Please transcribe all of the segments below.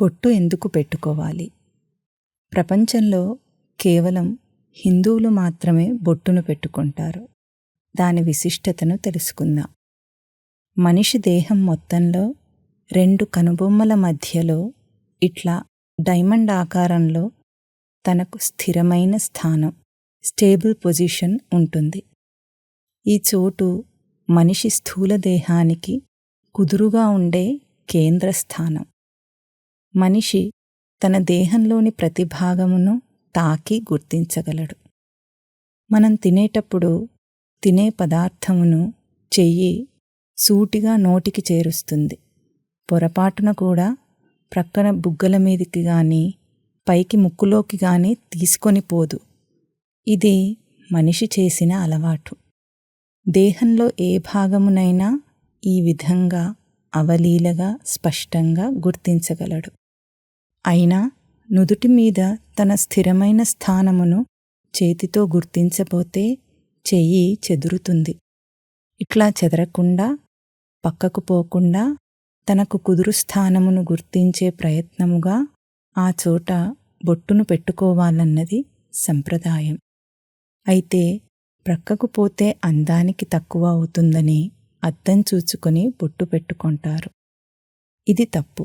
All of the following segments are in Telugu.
బొట్టు ఎందుకు పెట్టుకోవాలి? ప్రపంచంలో కేవలం హిందువులు మాత్రమే బొట్టును పెట్టుకుంటారు. దాని విశిష్టతను తెలుసుకుందాం. మనిషి దేహం మొత్తంలో రెండు కనుబొమ్మల మధ్యలో ఇట్లా డైమండ్ ఆకారంలో తనకు స్థిరమైన స్థానం స్టేబుల్ పొజిషన్ ఉంటుంది. ఈ చోటు మనిషి స్థూల దేహానికి కుదురుగా ఉండే కేంద్ర స్థానం మనిషి తన దేహంలోని ప్రతి భాగమును తాకి గుర్తించగలడు. మనం తినేటప్పుడు తినే పదార్థమును చెయ్యి సూటిగా నోటికి చేరుస్తుంది. పొరపాటున కూడా ప్రక్కన బుగ్గల మీదికి గాని పైకి ముక్కులోకి గాని తీసుకొని పోదు. ఇది మనిషి చేసిన అలవాటు. దేహంలో ఏ భాగమునైనా ఈ విధంగా అవలీలగా స్పష్టంగా గుర్తించగలడు. అయినా నుదుటి మీద తన స్థిరమైన స్థానమును చేతితో గుర్తించబోతే చెయ్యి చెదురుతుంది. ఇట్లా చెదరకుండా పక్కకు పోకుండా తనకు కుదురు స్థానమును గుర్తించే ప్రయత్నముగా ఆ చోట బొట్టును పెట్టుకోవాలన్నది సంప్రదాయం. అయితే ప్రక్కకు పోతే అందానికి తక్కువ అవుతుందని అద్దం చూచుకొని బొట్టు పెట్టుకుంటారు. ఇది తప్పు.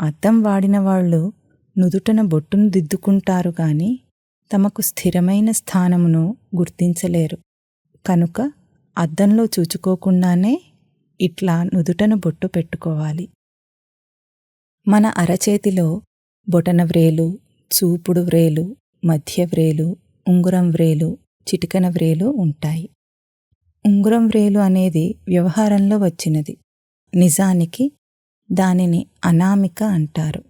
అద్దం వాడిన వాళ్ళు నుదుటన బొట్టును దిద్దుకుంటారు గాని తమకు స్థిరమైన స్థానమును గుర్తించలేరు. కనుక అద్దంలో చూచుకోకుండానే ఇట్లా నుదుటన బొట్టు పెట్టుకోవాలి. మన అరచేతిలో బొటన వ్రేలు చూపుడు వ్రేలు మధ్య వ్రేలు ఉంగురం వ్రేలు చిటికన వ్రేలు ఉంటాయి. ఉంగురం వ్రేలు అనేది వ్యవహారంలో వచ్చినది. నిజానికి దానిని అనామిక అంటారు.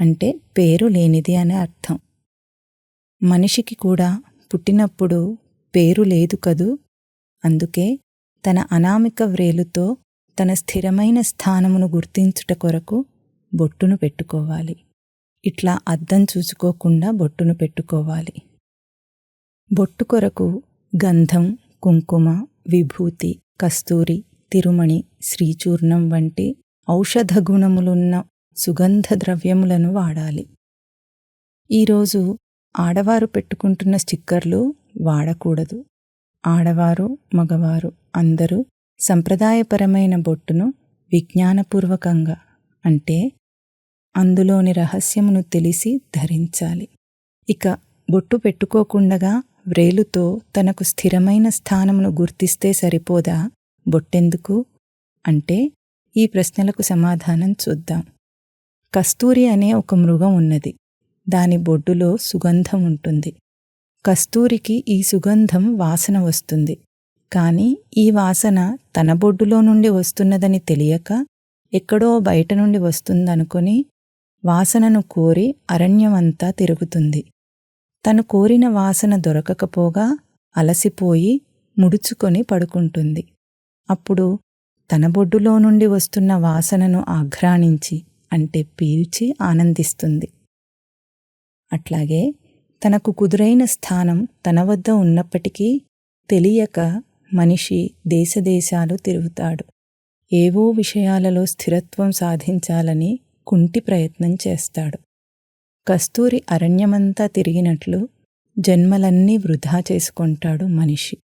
అంటే పేరు లేనిది అనే అర్థం. మనిషికి కూడా పుట్టినప్పుడు పేరు లేదు కదూ? అందుకే తన అనామిక వ్రేలుతో తన స్థిరమైన స్థానమును గుర్తించుట కొరకు బొట్టును పెట్టుకోవాలి. ఇట్లా అద్దం చూసుకోకుండా బొట్టును పెట్టుకోవాలి. బొట్టు కొరకు గంధం కుంకుమ విభూతి కస్తూరి తిరుమణి శ్రీచూర్ణం వంటి ఔషధ గుణములున్న సుగంధ ద్రవ్యములను వాడాలి. ఈరోజు ఆడవారు పెట్టుకుంటున్న స్టిక్కర్లు వాడకూడదు. ఆడవారు మగవారు అందరూ సంప్రదాయపరమైన బొట్టును విజ్ఞానపూర్వకంగా అంటే అందులోని రహస్యమును తెలిసి ధరించాలి. ఇక బొట్టు పెట్టుకోకుండగా వ్రేలుతో తనకు స్థిరమైన స్థానమును గుర్తిస్తే సరిపోదా? బొట్టెందుకు? అంటే ఈ ప్రశ్నలకు సమాధానం చూద్దాం. కస్తూరి అనే ఒక మృగం ఉన్నది. దాని బొడ్డులో సుగంధం ఉంటుంది. కస్తూరికి ఈ సుగంధం వాసన వస్తుంది. కాని ఈ వాసన తన బొడ్డులో నుండి వస్తున్నదని తెలియక ఎక్కడో బయట నుండి వస్తుందనుకొని వాసనను కోరి అరణ్యమంతా తిరుగుతుంది. తను కోరిన వాసన దొరకకపోగా అలసిపోయి ముడుచుకొని పడుకుంటుంది. అప్పుడు తన బొడ్డులో నుండి వస్తున్న వాసనను ఆఘ్రాణించి అంటే పీల్చి ఆనందిస్తుంది. అట్లాగే తనకు కుదురైన స్థానం తన వద్ద ఉన్నప్పటికీ తెలియక మనిషి దేశదేశాలు తిరుగుతాడు. ఏవో విషయాలలో స్థిరత్వం సాధించాలని కుంటి ప్రయత్నం చేస్తాడు. కస్తూరి అరణ్యమంతా తిరిగినట్లు జన్మలన్నీ వృధా చేసుకుంటాడు మనిషి.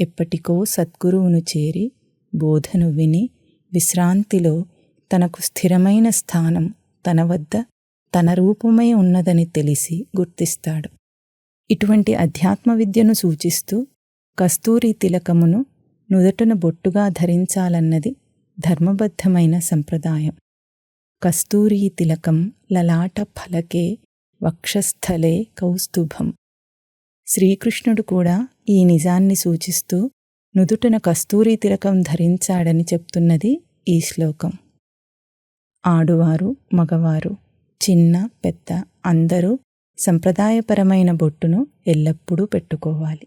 ఎప్పటికో సద్గురువును చేరి బోధను విని విశ్రాంతిలో తనకు స్థిరమైన స్థానం తన వద్ద తన రూపమై ఉన్నదని తెలిసి గుర్తిస్తాడు. ఇటువంటి అధ్యాత్మ విద్యను సూచిస్తూ కస్తూరి తిలకమును నుదటన బొట్టుగా ధరించాలన్నది ధర్మబద్ధమైన సంప్రదాయం. కస్తూరీ తిలకం లలాట ఫలకే వక్షస్థలే కౌస్తుభం. శ్రీకృష్ణుడు కూడా ఈ నిజాన్ని సూచిస్తూ నుదుటన కస్తూరి తిలకం ధరించాడని చెప్తున్నది ఈ శ్లోకం. ఆడువారు మగవారు చిన్న పెద్ద అందరూ సంప్రదాయపరమైన బొట్టును ఎల్లప్పుడూ పెట్టుకోవాలి.